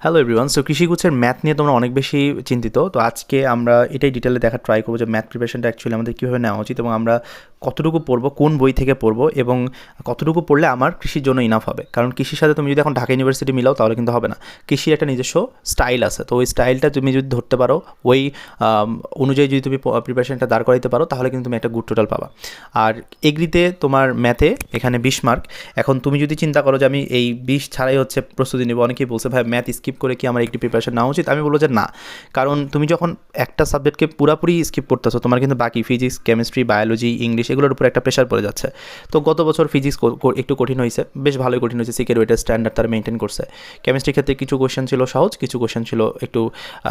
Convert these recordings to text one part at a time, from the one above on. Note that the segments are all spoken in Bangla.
হ্যালো এভরিওয়ান সো কৃষিগুচ্ছের ম্যাথ নিয়ে তোমরা অনেক বেশি চিন্তিত। তো আজকে আমরা এটাই ডিটেলে দেখার ট্রাই করব যে ম্যাথ প্রিপারেশনটা অ্যাকচুয়ালি আমাদের কীভাবে নেওয়া উচিত এবং আমরা কতটুকু পড়ব, কোন বই থেকে পড়ব এবং কতটুকু পড়লে আমার কৃষির জন্য ইনাফ হবে? কারণ কৃষির সাথে তুমি যদি এখন ঢাকা ইউনিভার্সিটি মিলাও তাহলে কিন্তু হবে না। কৃষির একটা নিজস্ব স্টাইল আছে। তো ওই স্টাইলটা তুমি যদি ধরতে পারো, ওই অনুযায়ী যদি তুমি প্রিপারেশনটা দাঁড় করাইতে পারো তাহলে কিন্তু তুমি একটা গুড টোটাল পাবা। আর এগ্রিতে তোমার ম্যাথে এখানে বিশ মার্ক এখন তুমি যদি চিন্তা করো যে আমি এই বিশ ছাড়াই হচ্ছে প্রস্তুতি নেব, অনেকেই বলছে, ভাই ম্যাথ স্কিপ করে কি আমার একটি প্রিপারেশন নেওয়া উচিত? আমি বলব যে না। কারণ তুমি যখন একটা সাবজেক্টকে পুরাপুরি স্কিপ করতেছো, তোমার কিন্তু বাকি ফিজিক্স কেমিস্ট্রি বায়োলজি ইংলিশ এগুলোর উপর একটা প্রেশার পড়ে যাচ্ছে। তো গত বছর ফিজিক্স একটু কঠিন হয়েছে বেশ ভালোই কঠিন হয়েছে সিকের ওয়েটের স্ট্যান্ডার্ড তারা মেনটেন করছে। কেমিস্ট্রির ক্ষেত্রে কিছু কোয়েশ্চেন ছিল সহজ, কিছু কোয়েশ্চেন ছিল একটু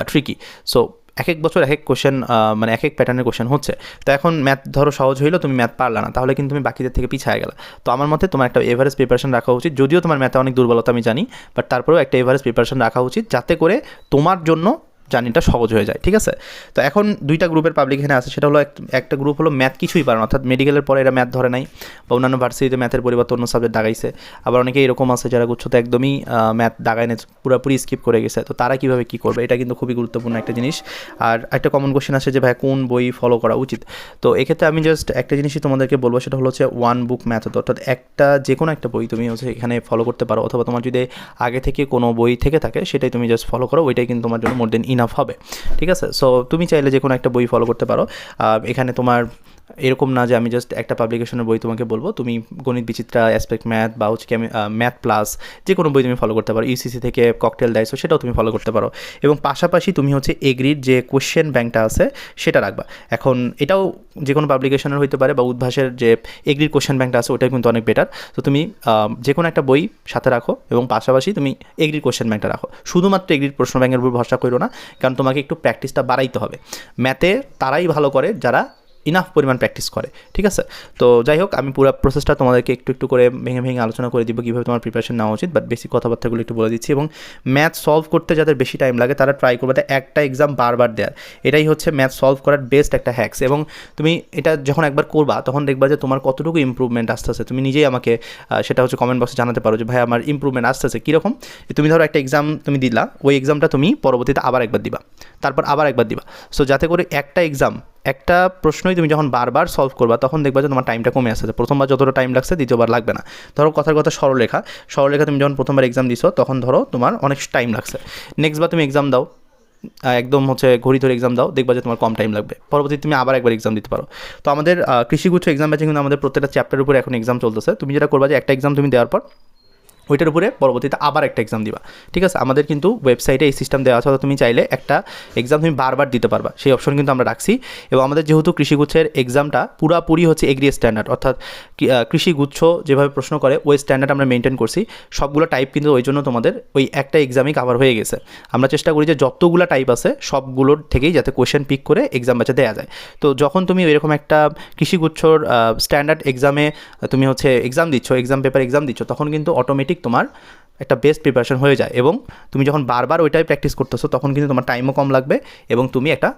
ট্রিকি সো এক এক বছর এক এক কোশ্চেন মানে এক এক প্যাটার্নের কোশ্চেন হচ্ছে। তো এখন ম্যাথ ধরো সহজ হইল, তুমি ম্যাথ পারলা না, তাহলে কিন্তু তুমি বাকিদের থেকে পিছিয়ে গেলে। তো আমার মতে তোমার একটা এভারেজ প্রিপারেশন রাখা উচিত। যদিও তোমার ম্যাথে অনেক দুর্বলতা আমি জানি বাট তারপরেও একটা এভারেজ প্রিপারেশন রাখা উচিত, যাতে করে তোমার জন্য জার্নিটা সহজ হয়ে যায়, ঠিক আছে? তো এখন দুইটা গ্রুপের পাবলিক এখানে আছে, সেটা হলো এক- একটা গ্রুপ হলো ম্যাথ কিছুই পারে না, অর্থাৎ মেডিকেলের পরে এরা ম্যাথ ধরে নাই বা অন্যান্য ভার্সিটিতে ম্যাথের পরিবর্তে অন্য সাবজেক্ট দাগাইছে। আবার অনেকে এরকম আছে যারা গুচ্ছতে একদমই ম্যাথ দাগায় না পুরোপুরি স্কিপ করে গেছে। তো তারা কীভাবে কী করবে, এটা কিন্তু খুবই গুরুত্বপূর্ণ একটা জিনিস। আর একটা কমন কোশ্চেন আসে যে ভাই কোন বই ফলো করা উচিত? তো এক্ষেত্রে আমি জাস্ট একটা জিনিসই তোমাদেরকে বলব, সেটা হলো হচ্ছে ওয়ান বুক ম্যাথড অর্থাৎ একটা যে কোনো একটা বই তুমি হচ্ছে এখানে ফলো করতে পারো, অথবা তোমার যদি আগে থেকে কোনো বই থেকে থাকে, সেটাই তুমি জাস্ট ফলো করো, ওইটাই কিন্তু তোমার জন্য মোর দেন ইনাফ হবে, ঠিক আছে? সো তুমি চাইলে যে কোনো একটা বই ফলো করতে পারো। এখানে তোমার এরকম না যে আমি জাস্ট একটা পাবলিকেশনের বই তোমাকে বলব। তুমি গণিত বিচিত্রা অ্যাসপেক্ট ম্যাথ বা হচ্ছে ম্যাথ প্লাস যে কোনো বই তুমি ফলো করতে পারো। ইউসিসি থেকে ককটেল ডাইসো সেটাও তুমি ফলো করতে পারো। এবং পাশাপাশি তুমি হচ্ছে এগ্রির যে কোয়েশ্চেন ব্যাংকটা আছে, সেটা রাখবা। এখন এটাও যে কোনো পাবলিকেশনের হইতে পারে বা উদ্ভাসের যে এগ্রির কোশ্চেন ব্যাংকটা আছে ওটাই কিন্তু অনেক বেটার তো তুমি যে কোনো একটা বই সাথে রাখো এবং পাশাপাশি তুমি এগ্রির কোয়েশ্চেন ব্যাংকটা রাখো। শুধুমাত্র এগ্রির প্রশ্ন ব্যাংকের উপর ভরসা করো না, কারণ তোমাকে একটু প্র্যাকটিসটা বাড়াইতে হবে। ম্যাথে তারাই ভালো করে যারা ইনাফ পরিমাণ প্র্যাকটিস করে, ঠিক আছে? তো যাই হোক, আমি পুরো প্রসেসটা তোমাদেরকে একটু একটু করে ভেঙে ভেঙে আলোচনা করে দিব কীভাবে তোমার প্রিপারেশন নেওয়া উচিত বাট বেসিক কথাবার্তাগুলো একটু বলে দিচ্ছি। এবং ম্যাথ সলভ করতে যাদের বেশি টাইম লাগে, তারা ট্রাই করবে। একটা এক্সাম বারবার দেওয়ার এটাই হচ্ছে ম্যাথ সলভ করার বেস্ট একটা হ্যাক্স এবং তুমি এটা যখন একবার করবা, তখন দেখবা যে তোমার কতটুকু ইম্প্রুভমেন্ট আসতেছে। তুমি নিজেই আমাকে সেটা হচ্ছে কমেন্ট বক্সে জানাতে পারো যে, ভাই, আমার ইম্প্রুভমেন্ট আসতেছে। কীরকম? তুমি ধরো একটা এক্সাম তুমি দিলা, ওই এক্সামটা তুমি পরবর্তীতে আবার একবার দিবা। তারপর আবার একবার দিবা। সো যাতে করে একটা এক্সাম একটা প্রশ্নই তুমি যখন বারবার সলভ করবা, তখন দেখবা যে তোমার টাইমটা কমে আসছে। প্রথমবার যতটা টাইম লাগছে, দ্বিতীয়বার লাগবে না। ধরো কথার কথা সরলরেখা। সরলরেখা তুমি যখন প্রথমবার এক্সাম দিছো, তখন ধরো তোমার অনেক টাইম লাগছে। নেক্সট বার তুমি এক্সাম দাও একদম হচ্ছে ঘড়ি ধরে এক্সাম দাও, দেখবা যে তোমার কম টাইম লাগবে। পরবর্তীতে তুমি আবার একবার এক্সাম দিতে পারো। তো আমাদের কৃষিগুচ্ছ এক্সাম ব্যাচে কিন্তু আমাদের প্রত্যেকটা চ্যাপ্টারের উপরে এখন এক্সাম চলতেছে। তুমি যেটা করবা যে একটা এক্সাম তুমি দেওয়ার পর ওইটার উপরে পরবর্তীতে আবার একটা এক্সাম দিবা। ঠিক আছে? আমাদের কিন্তু ওয়েবসাইটে এই সিস্টেম দেওয়া আছে তুমি চাইলে একটা এক্সাম তুমি বারবার দিতে পারবা। সেই অপশন কিন্তু আমরা রাখছি। এবং আমাদের যেহেতু কৃষিগুচ্ছের এক্সামটা পুরাপুরি হচ্ছে এগ্রি স্ট্যান্ডার্ড অর্থাৎ কৃষিগুচ্ছ যেভাবে প্রশ্ন করে, ওই স্ট্যান্ডার্ড আমরা মেনটেন করছি। সবগুলো টাইপ কিন্তু ওই জন্য তোমাদের ওই একটা এক্সামই কাভার হয়ে গেছে। আমরা চেষ্টা করি যে যতগুলো টাইপ আছে, সবগুলোর থেকেই যাতে কোয়েশ্চেন পিক করে এক্সাম বাচ্চা দেওয়া যায়। তো যখন তুমি এরকম একটা কৃষিগুচ্ছর স্ট্যান্ডার্ড এক্সামে তুমি হচ্ছে এক্সাম দিচ্ছ এক্সাম পেপার এক্সাম দিচ্ছ, তখন কিন্তু অটোমেটিক তোমার একটা বেস্ট প্রিপারেশন হয়ে যায় এবং তুমি যখন বারবার ওইটাই প্র্যাকটিস করতেছো, তখন কিন্তু তোমার টাইমও কম লাগবে এবং তুমি একটা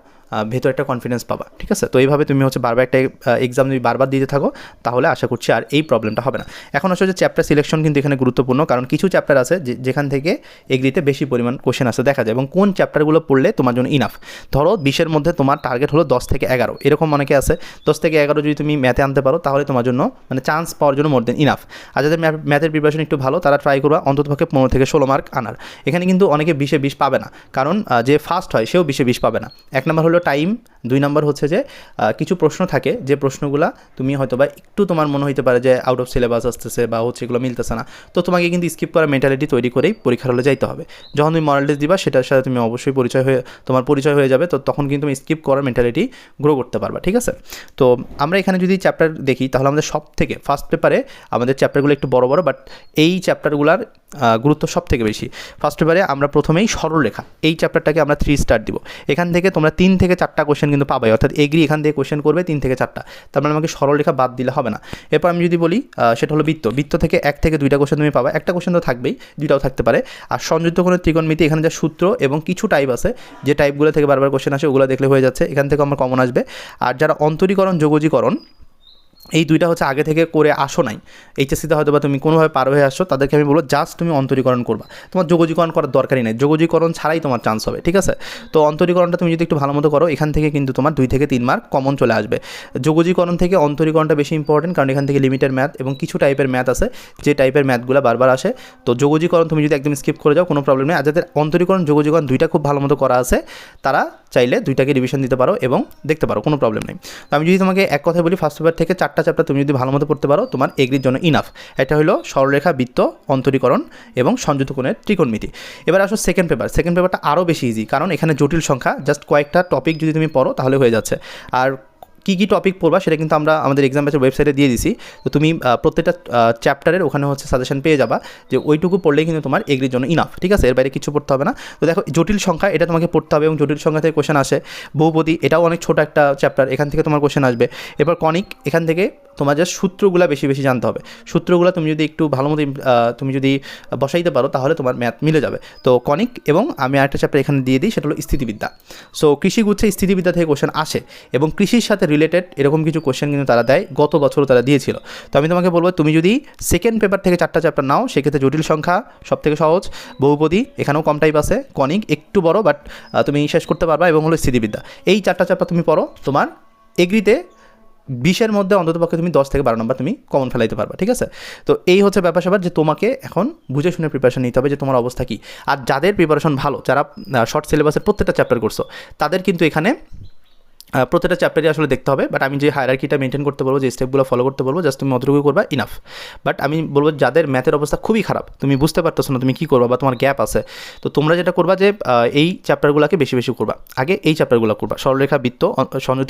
ভেতরে একটা কনফিডেন্স পাবা, ঠিক আছে? তো এইভাবে তুমি হচ্ছে বারবার একটা এক্সাম তুমি বারবার দিতে থাকো, তাহলে আশা করছি আর এই প্রবলেমটা হবে না। এখন আসলে যে চ্যাপ্টার সিলেকশন কিন্তু এখানে গুরুত্বপূর্ণ, কারণ কিছু চ্যাপ্টার আছে যেখান থেকে এগ্রিতে বেশি পরিমাণ কোশ্চেন আসে দেখা যায়, এবং কোন চ্যাপ্টারগুলো পড়লে তোমার জন্য ইনাফ ধরো, বিশের মধ্যে তোমার টার্গেট হলো দশ থেকে এগারো, এরকম অনেকে আছে। দশ থেকে এগারো যদি তুমি ম্যাথে আনতে পারো, তাহলে তোমার জন্য মানে চান্স পাওয়ার জন্য মোর দেন ইনাফ আর যাদের ম্যাথের প্রিপারেশন একটু ভালো, তারা ট্রাই করবা অন্ততপক্ষে পনেরো থেকে ষোলো মার্ক আনার। এখানে কিন্তু অনেকে বিশে বিশ পাবে না, কারণ যে ফার্স্ট হয়, সেও বিশে বিশ পাবে না। এক নম্বর হলো টাইম দুই নম্বর হচ্ছে যে কিছু প্রশ্ন থাকে, যে প্রশ্নগুলা তুমি হয়তো বা একটু তোমার মনে হইতে পারে যে আউট অফ সিলেবাস আসতেছে বা হচ্ছে এগুলো মিলতেছে না। তো তোমাকে কিন্তু স্কিপ করার মেন্টালিটি তৈরি করেই পরীক্ষার হলে যাইতে হবে। যখন তুমি মরাল দিবা, সেটার সাথে তুমি অবশ্যই পরিচয় হয়ে, তোমার পরিচয় হয়ে যাবে, তো তখন কিন্তু তুমি স্কিপ করার মেন্টালিটি গ্রো করতে পারবা, ঠিক আছে? তো আমরা এখানে যদি চ্যাপ্টার দেখি, তাহলে আমাদের সব থেকে ফার্স্ট পেপারে আমাদের চ্যাপ্টারগুলো একটু বড় বড় বাট এই চ্যাপ্টারগুলোর গুরুত্ব সব থেকে বেশি। ফার্স্ট পেপারে আমরা প্রথমেই সরলরেখা এই চ্যাপ্টারটাকে আমরা থ্রি স্টার দিব। এখান থেকে তোমরা তিন থেকে চারটা কোশ্চেন কিন্তু পাবে। অর্থাৎ এগ্রি এখান থেকে কোশ্চেন করবে তিন থেকে চারটা। তার মানে আমাকে সরলরেখা বাদ দিলে হবে না। এরপর আমি যদি বলি সেটা হলো বৃত্ত। বৃত্ত থেকে এক থেকে দুইটা কোশ্চেন তুমি পাবা। একটা কোশ্চেন তো থাকবেই, দুইটাও থাকতে পারে। আর সংযুক্ত কোনো ত্রিকোণমিতি এখানে যা সূত্র এবং কিছু টাইপ আছে, যে টাইপগুলো থেকে বারবার কোশ্চেন আসে, ওগুলো দেখলে হয়ে যাচ্ছে। এখান থেকে আমার কমন আসবে। আর যারা অন্তরীকরণ, যোগজীকরণ এই দুইটা হচ্ছে আগে থেকে করে আসো নাই। এইচএসসিতে হয়তো বা তুমি কোনোভাবে পার হয়ে আসছো, তাদেরকে আমি বলব জাস্ট তুমি অন্তরীকরণ করবা। তোমার যোগজীকরণ করার দরকারই নেই। যোগজীকরণ ছাড়াই তোমার চান্স হবে, ঠিক আছে? তো অন্তরীকরণটা তুমি যদি একটু ভালো মতো করো, এখান থেকে কিন্তু তোমার দুই থেকে তিন মার্ক কমন চলে আসবে। যোগজীকরণ থেকে অন্তরীকরণটা বেশি ইম্পর্টেন্ট কারণ এখান থেকে লিমিটেড ম্যাথ এবং কিছু টাইপের ম্যাথ আছে, যে টাইপের ম্যাথগুলো বারবার আসে। তো যোগজীকরণ তুমি যদি একদম স্কিপ করে যাও, কোনো প্রবলেম নেই। আর যাদের অন্তরীকরণ, যোগজীকরণ দুইটা খুব ভালো মতো করা আছে, তারা চাইলে দুইটাকে রিভিশন দিতে পারো এবং দেখতে পারো, কোনো প্রবলেম নেই। তো আমি যদি তোমাকে এক কথায় বলি ফার্স্ট পেপার থেকে চারটা চ্যাপ্টার তুমি যদি ভালো মতো পড়তে পারো, তোমার এগ্রির জন্য ইনাফ এটা হলো সরলরেখা, বৃত্ত, অন্তরীকরণ এবং সংযুক্ত কোণের ত্রিকোণমিতি। এবার আসো সেকেন্ড পেপার সেকেন্ড পেপারটা আরও বেশি ইজি কারণ এখানে জটিল সংখ্যা জাস্ট কয়েকটা টপিক যদি তুমি পড়ো তাহলে হয়ে যাচ্ছে। আর কী কী টপিক পড়বা সেটা কিন্তু আমরা আমাদের এক্সাম ব্যাচের ওয়েবসাইটে দিয়ে দিছি। তো তুমি প্রত্যেকটা চ্যাপ্টারের ওখানে হচ্ছে সাজেশন পেয়ে যাবা যে ওইটুকু পড়লেই কিন্তু তোমার এগ্রির জন্য ইনাফ ঠিক আছে? এর বাইরে কিছু পড়তে হবে না। তো দেখো, জটিল সংখ্যা, এটা তোমাকে পড়তে হবে এবং জটিল সংখ্যা থেকে কোশ্চেন আসে। বহুপতি এটাও অনেক ছোট একটা চ্যাপ্টার এখান থেকে তোমার কোশ্চেন আসবে। এবার কনিক, এখান থেকে তোমার জাস্ট সূত্রগুলো বেশি বেশি জানতে হবে। সূত্রগুলো তুমি যদি একটু ভালো মতো তুমি যদি বসাইতে পারো, তাহলে তোমার ম্যাথ মিলে যাবে। তো কনিক এবং আমি আরেকটা চ্যাপ্টার এখানে দিয়ে দিই, সেটা হলো স্থিতিবিদ্যা। সো কৃষি গুচ্ছে স্থিতিবিদ্যা থেকে কোশ্চেন আসে এবং কৃষির সাথে রিলেটেড এরকম কিছু কোশ্চেন কিন্তু তারা দেয়, গত বছরও তারা দিয়েছিল। তো আমি তোমাকে বলব, তুমি যদি সেকেন্ড পেপার থেকে চারটা চ্যাপ্টার নাও, সেক্ষেত্রে জটিল সংখ্যা সব থেকে সহজ। বহুপদী, এখানেও কম টাইপ আছে, কনিক একটু বড় বাট তুমি শেষ করতে পারবা এবং হলো স্থিতিবিদ্যা। এই চারটা চ্যাপ্টার তুমি পড়ো, তোমার এগ্রিতে বিশের মধ্যে অন্ততপক্ষে তুমি দশ থেকে বারো নম্বর তুমি কমন ফেলাইতে পারবা, ঠিক আছে? তো এই হচ্ছে ব্যাপার স্যাপার যে তোমাকে এখন বুঝে শুনে প্রিপারেশন নিতে হবে যে তোমার অবস্থা কী। আর যাদের প্রিপারেশন ভালো, যারা শর্ট সিলেবাসের প্রত্যেকটা চ্যাপ্টার করছ, তাদের কিন্তু এখানে আহ, প্রত্যেকটা চ্যাপ্টারই আসলে দেখতে হবে বাট আমি যে হায়ারার্কিটা মেনটেন করতে বলব যে স্টেপগুলো ফলো করতে বলব জাস্ট তুমি অতটুকু করবা ইনাফ বাট আমি বলব যাদের ম্যাথের অবস্থা খুবই খারাপ তুমি বুঝতে পারতেছো না তুমি কী করবা বা তোমার গ্যাপ আছে তো তোমরা যেটা করবা যে এই চ্যাপ্টারগুলোকে বেশি বেশি করবা। আগে এই চ্যাপ্টারগুলো করবা। সরলরেখা বৃত্ত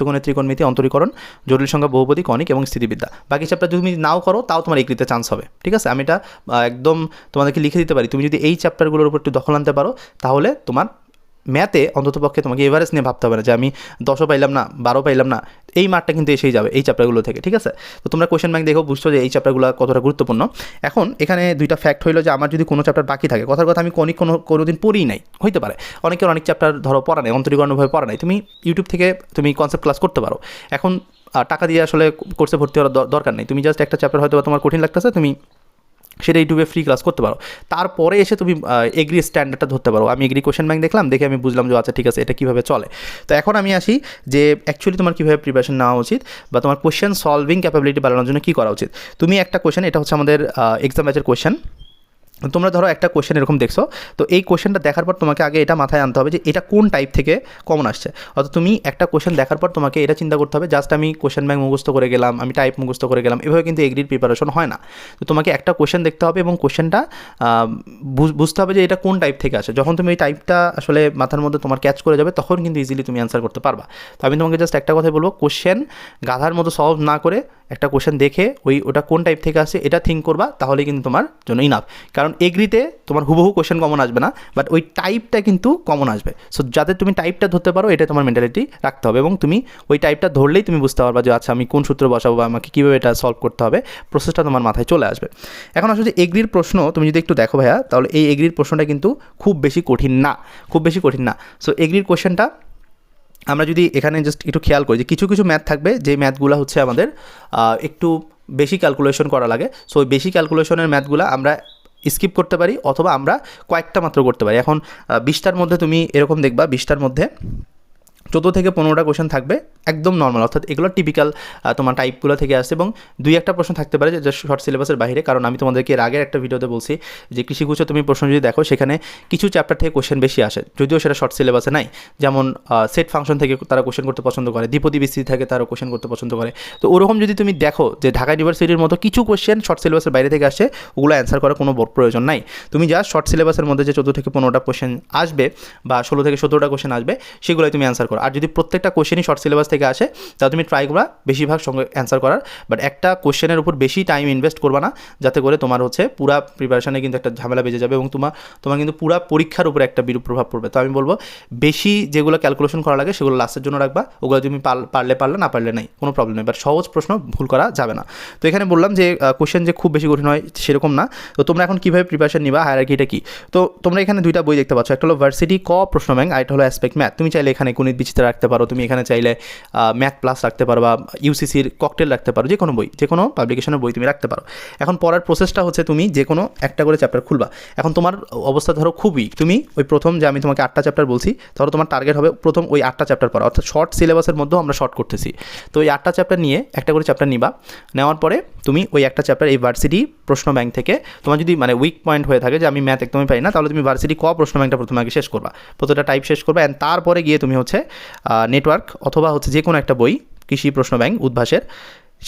কোণের ত্রিকোণমিতি অন্তরীকরণ জটিল সংখ্যা বহুপদী কণিক এবং স্থিতিবিদ্যা। বাকি চ্যাপ্টার যদি তুমি নাও করো তাও তোমার এগ্রিতে চান্স হবে। ঠিক আছে? আমি এটা একদম তোমাদেরকে লিখে দিতে পারি। তুমি যদি এই চ্যাপ্টারগুলোর উপর একটু দখল আনতে পারো তাহলে তোমার ম্যাথে অন্ততপক্ষে তোমাকে এভারেজ নিয়ে ভাবতে হবে না যে আমি দশও পাইলাম না, বারো পাইলাম না, এই মার্কটা কিন্তু এসেই যাবে এই চ্যাপ্টারগুলো থেকে, ঠিক আছে? তো তোমরা কোয়েশ্চেন ব্যাংক দেখো বুঝছ যে এই চ্যাপ্টারগুলো কতটা গুরুত্বপূর্ণ। এখন এখানে দুইটা ফ্যাক্ট হইল যে আমার যদি কোনো চ্যাপ্টার বাকি থাকে, কথার কথা আমি কোনো কোনো কোনো দিন পড়িই নাই, হইতে পারে। অনেকের অনেক চ্যাপ্টার ধরো পড়া নেই, অন্তরীকরণভাবে পড়া নাই, তুমি ইউটিউব থেকে তুমি কনসেপ্ট ক্লাস করতে পারো। এখন টাকা দিয়ে আসলে কোর্সে ভর্তি হওয়ার দরকার নেই, তুমি জাস্ট একটা চ্যাপ্টার হয়তো তোমার কঠিন লাগতেছে, তুমি সেটা ইউটিউবে ফ্রি ক্লাস করতে পারো। তারপরে এসে তুমি এগ্রি স্ট্যান্ডার্ডটা ধরতে পারো। আমি এগ্রি কোশ্চেন ব্যাংক দেখলাম, দেখে আমি বুঝলাম যে আচ্ছা ঠিক আছে, এটা কীভাবে চলে? তো এখন আমি আসি যে অ্যাকচুয়ালি তোমার কীভাবে প্রিপারেশন নেওয়া উচিত বা তোমার কোশ্চেন সলভিং ক্যাপাবিলিটি বাড়ানোর জন্য কী করা উচিত? তুমি একটা কোয়েশ্চেন এটা হচ্ছে আমাদের এক্সাম ব্যাচের কোশ্চেন তোমরা ধরো একটা কোশ্চেন এরকম দেখছ, তো এই কোশ্চেনটা দেখার পর তোমাকে আগে এটা মাথায় আনতে হবে যে এটা কোন টাইপ থেকে কমন আসছে। অর্থাৎ তুমি একটা কোশ্চেন দেখার পর তোমাকে এটা চিন্তা করতে হবে জাস্ট আমি কোশ্চেন ব্যাংক মুখস্থ করে গেলাম, আমি টাইপ মুখস্থ করে গেলাম। এভাবে কিন্তু এগ্রির প্রিপারেশন হয় না। তো তোমাকে একটা কোশ্চেন দেখতে হবে এবং কোশ্চেনটা বুঝতে হবে যে এটা কোন টাইপ থেকে আসে। যখন তুমি এই টাইপটা আসলে মাথার মধ্যে তোমার ক্যাচ করে যাবে, তখন কিন্তু ইজিলি তুমি অ্যান্সার করতে পারবা। তো আমি তোমাকে জাস্ট একটা কথাই বলব কোশ্চেন গাধার মতো সলভ না করে একটা কোশ্চেন দেখে ওই ওটা কোন টাইপ থেকে আসে, এটা থিঙ্ক করবা তাহলে কিন্তু তোমার জন্য ইনাফ কারণ এগ্রিতে তোমার হুবহু কোশ্চেন কমন আসবে না বাট ওই টাইপটা কিন্তু কমন আসবে। সো যাতে তুমি টাইপটা ধরতে পারো, এটা তোমার মেন্টালিটি রাখতে হবে এবং তুমি ওই টাইপটা ধরলেই তুমি বুঝতে পারবা যে আচ্ছা আমি কোন সূত্র বসাবো বা আমাকে কীভাবে এটা সলভ করতে হবে? প্রসেসটা তোমার মাথায় চলে আসবে। এখন আসলে যে এগ্রির প্রশ্ন, তুমি যদি একটু দেখো ভাইয়া, তাহলে এই এগ্রির প্রশ্নটা কিন্তু খুব বেশি কঠিন না, খুব বেশি কঠিন না। সো এগ্রির কোশ্চেনটা আমরা যদি এখানে জাস্ট একটু খেয়াল করি যে কিছু কিছু ম্যাথ থাকবে, যে ম্যাথগুলো হচ্ছে আমাদের একটু বেশি ক্যালকুলেশন করা লাগে। সো ওই বেশি ক্যালকুলেশনের ম্যাথগুলো আমরা স্কিপ করতে পারি, অথবা আমরা কয়েকটা মাত্র করতে পারি। এখন বিশটার মধ্যে তুমি এরকম দেখবা, বিশটার মধ্যে চোদ্দ থেকে পনেরোটা কোশ্চেন থাকবে, একদম নর্মাল অর্থাৎ এগুলো টিপিক্যাল তোমার টাইপগুলো থেকে আসে এবং দুই একটা প্রশ্ন থাকতে পারে যে শর্ট সিলেবাসের বাইরে। কারণ আমি তোমাদেরকে এর আগের একটা ভিডিওতে বলছি যে কৃষিগুচ্ছ তুমি প্রশ্ন যদি দেখো, সেখানে কিছু চ্যাপ্টার থেকে কোশ্চেন বেশি আসে, যদিও সেটা শর্ট সিলেবাসে নাই। যেমন সেট ফাংশন থেকে তারা কোশ্চেন করতে পছন্দ করে, দ্বিপদী বিস্তৃতি থেকে তারা কোশ্চেন করতে পছন্দ করে। তো ওরকম যদি তুমি দেখো যে ঢাকা ইউনিভার্সিটির মতো কিছু কোশ্চেন শর্ট সিলেবাসের বাইরে থেকে আসে, ওগুলো অ্যান্সার করার কোনো প্রয়োজন নাই। তুমি যা শর্ট সিলেবাসের মধ্যে যে চোদ্দ থেকে পনেরোটা কোশ্চেন আসবে বা ষোলো থেকে সতেরোটা কোশ্চেন আসবে, সেগুলোই তুমি অ্যান্সার করো। আর যদি প্রত্যেকটা কোশ্চেনই শর্ট সিলেবাস থেকে আসে, তাহলে তুমি ট্রাই করবা বেশিরভাগ সঙ্গে অ্যান্সার করার। বাট একটা কোশ্চেনের উপর বেশি টাইম ইনভেস্ট করবা না, যাতে করে তোমার হচ্ছে পুরা প্রিপারেশনে কিন্তু একটা ঝামেলা বেজে যাবে এবং তোমার তোমার কিন্তু পুরা পরীক্ষার উপর একটা বিরূপ প্রভাব পড়বে। তো আমি বলব, বেশি যেগুলো ক্যালকুলেশন করা লাগে, সেগুলো লাস্টের জন্য রাখবা। ওগুলো তুমি পার- পারলে পারলে, না পারলে নাই, কোনো প্রবলেম নেই। বাট সহজ প্রশ্ন, ভুল করা যাবে না। তো এখানে বললাম যে কোশ্চেন যে খুব বেশি কঠিন হয় সেরকম না। তো তোমরা এখন কীভাবে প্রিপারেশন নিবা হায়ারার্কিটা কি? তো তোমরা এখানে দুইটা বই দেখতে পাচ্ছ। একটা হলো ভার্সিটি ক প্রশ্ন ব্যাংক আর একটা হলো অ্যাসপেক্ট ম্যাথ তুমি চাইলে এখানে গণিত বিচিত্রা রাখতে পারো। তুমি এখানে চাইলে ম্যাথ প্লাস রাখতে পারো বা ইউসিসির ককটেল রাখতে পারো, যে কোনো বই, যে কোনো পাবলিকেশনের বই তুমি রাখতে পারো। এখন পড়ার প্রসেসটা হচ্ছে তুমি যে কোনো একটা করে চ্যাপ্টার খুলবা। এখন তোমার অবস্থা ধরো খুবই, তুমি ওই প্রথম যে আমি তোমাকে আটটা চ্যাপ্টার বলছি, ধরো তোমার টার্গেট হবে প্রথম ওই আটটা চ্যাপ্টার পড়া, অর্থাৎ শর্ট সিলেবাসের মধ্যেও আমরা শর্ট করতেছি। তো ওই আটটা চ্যাপ্টার নিয়ে একটা করে চ্যাপ্টার নিবা, নেওয়ার পরে তুমি ওই একটা চ্যাপ্টার এই ভার্সিটি প্রশ্ন ব্যাংক থেকে, তোমার যদি মানে উইক পয়েন্ট হয়ে থাকে যে আমি ম্যাথ একদমই পাই না, তাহলে তুমি ভার্সিটি ক প্রশ্ন ব্যাংকটা প্রথমে আগে শেষ করবা। প্রতিটা টাইপ শেষ করবা অ্যান্ড তারপরে গিয়ে তুমি হচ্ছে নেটওয়ার্ক অথবা হচ্ছে যে কোনো একটা বই, কৃষি প্রশ্ন ব্যাংক, উদ্ভাসের,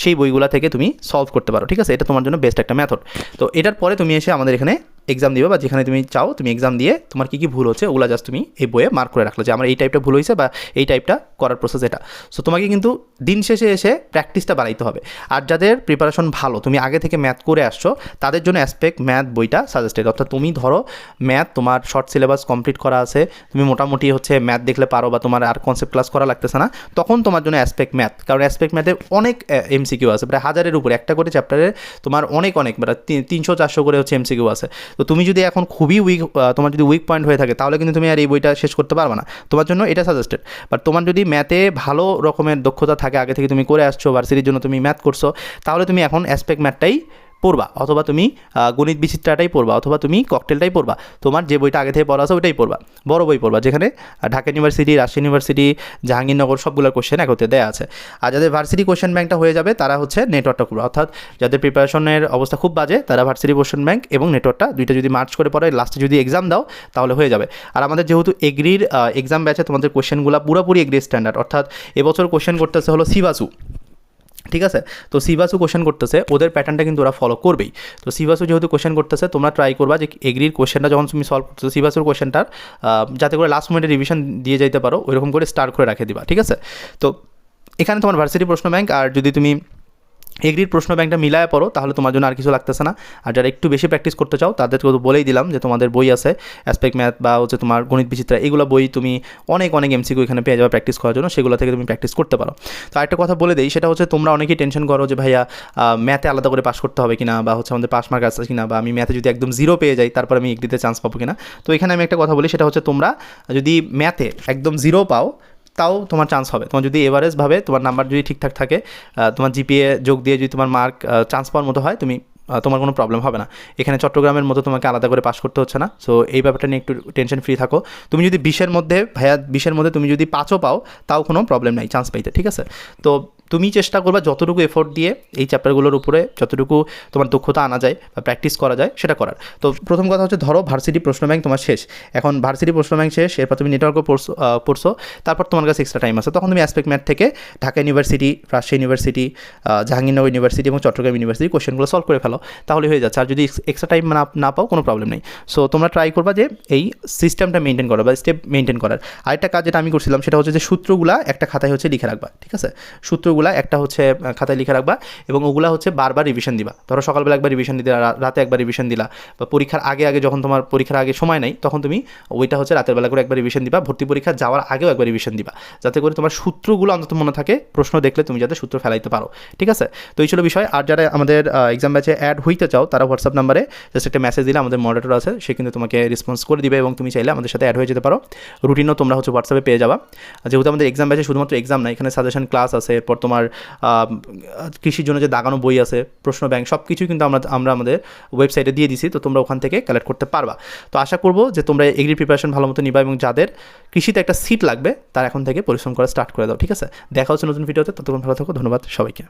সেই বইগুলা থেকে তুমি সলভ করতে পারো, ঠিক আছে? এটা তোমার জন্য বেস্ট একটা মেথড তো এটার পরে তুমি এসে আমাদের এখানে এক্সাম দিবে বা যেখানে তুমি চাও, তুমি এক্সাম দিয়ে তোমার কী কী ভুল হচ্ছে ওগুলো জাস্ট তুমি এই বইয়ে মার্ক করে রাখল যে আমার এই টাইপটা ভুল হয়েছে বা এই টাইপটা করার প্রসেস এটা। সো তোমাকে কিন্তু দিন শেষে এসে প্র্যাকটিসটা বাড়াইতে হবে। আর যাদের প্রিপারেশন ভালো, তুমি আগে থেকে ম্যাথ করে আসছো, তাদের জন্য অ্যাসপেক্ট ম্যাথ বইটা সাজেস্টেড অর্থাৎ তুমি ধরো ম্যাথ তোমার শর্ট সিলেবাস কমপ্লিট করা আছে, তুমি মোটামুটি হচ্ছে ম্যাথ দেখলে পারো বা তোমার আর কনসেপ্ট ক্লাস করা লাগতেছে না, তখন তোমার জন্য অ্যাসপেক্ট ম্যাথ কারণ অ্যাসপেক্ট ম্যাথে অনেক এমসিকিউ আছে, প্রায় হাজারের উপরে। একটা করে চ্যাপ্টারে তোমার অনেক অনেক মানে তিনশো, চারশো করে হচ্ছে এমসিকিউ আছে। তো তুমি যদি এখন খুবই উইক তোমার যদি উইক পয়েন্ট হয়ে থাকে, তাহলে কিন্তু তুমি আর এই বইটা শেষ করতে পারবে না। তোমার জন্য এটা সাজেস্টেড বাট তোমার যদি ম্যাথে ভালো রকমের দক্ষতা থাকে, আগে থেকে তুমি করে আসছো ভার্সিটির জন্য তুমি ম্যাথ করছ, তাহলে তুমি এখন অ্যাসপেক্ট ম্যাথটাই পড়বা, অথবা তুমি গণিত বিচিত্রাটাই পড়বা, অথবা তুমি ককটেলটাই পড়বা। তোমার যে বইটা আগে থেকে পড়া আছে ওইটাই পড়বা। বড় বই পড়বা, যেখানে ঢাকা ইউনিভার্সিটি, রাজশাহী ইউনিভার্সিটি, জাহাঙ্গীরনগর সবগুলোর কোশ্চেন একত্রে দেওয়া আছে। আর যাদের ভার্সিটি কোশ্চেন ব্যাংকটা হয়ে যাবে, তারা হচ্ছে নেটওয়ার্কটা করবে। অর্থাৎ যাদের প্রিপারেশনের অবস্থা খুব বাজে, তারা ভার্সিটি কোশ্চেন ব্যাংক এবং নেটওয়ার্কটা দুইটা যদি মার্চ করে পড়ে লাস্টে যদি এক্সাম দাও, তাহলে হয়ে যাবে। আর আমাদের যেহেতু এগ্রির এক্সাম ব্যাচে তোমাদের কোশ্চেনগুলো পুরোপুরি এগ্রি স্ট্যান্ডার্ড অর্থাৎ এবছর কোশ্চেন করতেছে হলো সিবাসু ঠিক আছে? তো সিবাসু কোশ্চেন করতেছে, ওদের প্যাটার্নটা কিন্তু ওরা ফলো করবেই। তো সিবাসু যেহেতু কোশ্চেন করতেছে, তোমরা ট্রাই করবা যে এগ্রির কোশ্চেনটা যখন তুমি সলভ করতেছো সিবাসুর কোশ্চেনটার যাতে করে লাস্ট মোমেন্টে রিভিশন দিয়ে যাইতে পারো, ওইরকম করে স্টার্ট করে রাখে দিবা, ঠিক আছে? তো এখানে তোমার ভার্সিটি প্রশ্ন ব্যাংক আর যদি তুমি এগ্রির প্রশ্ন ব্যাংকটা মিলায় পড়ো, তাহলে তোমার জন্য আর কিছু লাগতেছে না। আর যারা একটু বেশি প্র্যাকটিস করতে চাও, তাদেরকে তো বলেই দিলাম যে তোমাদের বই আছে অ্যাসপেক্ট ম্যাথ বা হচ্ছে তোমার গণিত বিচিত্রা, এগুলো বই তুমি অনেক অনেক এমসিকিউ এখানে পেয়ে যাবে প্র্যাকটিস করার জন্য, সেগুলো থেকে তুমি প্র্যাকটিস করতে পারো। তো আরেকটা কথা বলে দিই, সেটা হচ্ছে তোমরা অনেকেই টেনশন করো যে ভাইয়া ম্যাথে আলাদা করে পাস করতে হবে কিনা, বা হচ্ছে আমাদের পাস মার্ক আছে কিনা, বা আমি ম্যাথে যদি একদম জিরো পেয়ে যাই, তারপর আমি এগ্রিতে চান্স পাবো কিনা। তো এখানে আমি একটা কথা বলি, সেটা হচ্ছে তোমরা যদি ম্যাথে একদম জিরো পাও তাও তোমার চান্স হবে। তোমার যদি এভারেজভাবে তোমার নাম্বার যদি ঠিকঠাক থাকে তোমার জিপিএ যোগ দিয়ে যদি তোমার মার্ক চান্স পাওয়ার মতো হয়, তুমি তোমার কোনো প্রবলেম হবে না। এখানে চট্টগ্রামের মতো তোমাকে আলাদা করে পাস করতে হচ্ছে না। সো এই ব্যাপারটা নিয়ে একটু টেনশন ফ্রি থাকো। তুমি যদি বিশের মধ্যে, ভাইয়া বিশের মধ্যে তুমি যদি পাঁচও পাও, তাও কোনো প্রবলেম নাই চান্স পাইতে, ঠিক আছে? তো তুমি চেষ্টা করবা যতটুকু এফোর্ট দিয়ে এই চ্যাপ্টারগুলোর উপরে যতটুকু তোমার দক্ষতা আনা যায় বা প্র্যাকটিস করা যায় সেটা করার। তো প্রথম কথা হচ্ছে ধরো ভার্সিটি প্রশ্ন ব্যাংক তোমার শেষ। এখন ভার্সিটি প্রশ্ন ব্যাংক শেষ, এরপর তুমি নেটওয়ার্কও পড়ছো পড়ছো, তারপর তোমার কাছে এক্সট্রা টাইম আছে। তখন তুমি অ্যাসপেক্ট ম্যাথ থেকে Dhaka university Rajshahi university Jahangirnagar university এবং চট্টগ্রাম ইউনিভার্সিটি কোশ্চেনগুলো সলভ করে ফেলো। তাহলে হয়ে যাচ্ছে। আর যদি এক্সট্রা টাইম না না পাও কোনো প্রবলেম নেই। সো তোমরা ট্রাই করবা যে এই সিস্টেমটা মেনটেন করা বা স্টেপ মেনটেন করার। আরেকটা কাজ যেটা আমি করছিলাম সেটা হচ্ছে যে সূত্রগুলা একটা খাতায় হচ্ছে লিখে রাখবা, ঠিক আছে? সূত্রগুলা একটা হচ্ছে খাতায় লিখে রাখবা এবং ওগুলা হচ্ছে বারবার রিভিশন দিবা। ধরো সকালবেলা একবার রিভিশন দিলা রাতে একবার রিভিশন দিলা বা পরীক্ষার আগে আগে যখন তোমার পরীক্ষার আগে সময় নেই, তখন তুমি ওইটা হচ্ছে রাতের বেলা করে একবার রিভিশন দিবা, ভর্তি পরীক্ষা যাওয়ার আগেও একবার রিভিশন দিবা। যাতে করে তোমার সূত্রগুলো অন্তত মনে থাকে, প্রশ্ন দেখলে তুমি যাতে সূত্র ফেলাইতে পারো। ঠিক আছে? তো এই ছিল বিষয়। আর যারা আমাদের এক্সাম ব্যাচে অ্যাড হইতে চাও, তারা হোয়াটসঅ্যাপ নাম্বারে জাস্ট একটা মেসেজ দিলে আমাদের মডারেটর আছে, সে কিন্তু তোমাকে রেসপন্স করে দিবে এবং তুমি চাইলে আমাদের সাথে অ্যাড হয়ে যেতে পারো। রুটিনও তোমরা হচ্ছে হোয়াটসঅ্যাপে পেয়ে যাবা। যেহেতু আমাদের এক্সাম ব্যাচে শুধুমাত্র এক্সাম না এখানে সাজেশন ক্লাস আছে, এরপর তোমার কৃষির জন্য যে দাগানো বই আছে, প্রশ্ন ব্যাংক সব কিছুই কিন্তু আমরা আমরা আমাদের ওয়েবসাইটে দিয়ে দিছি, তো তোমরা ওখান থেকে কালেক্ট করতে পারবা। তো আশা করব যে তোমরা এগ্রি প্রিপারেশন ভালো মতো নিবা এবং যাদের কৃষিতে একটা সিট লাগবে, তার এখন থেকে পরিশ্রম করা স্টার্ট করে দাও, ঠিক আছে? দেখা হচ্ছে নতুন ভিডিওতে ততক্ষণ ভালো থাকো, ধন্যবাদ সবাইকে।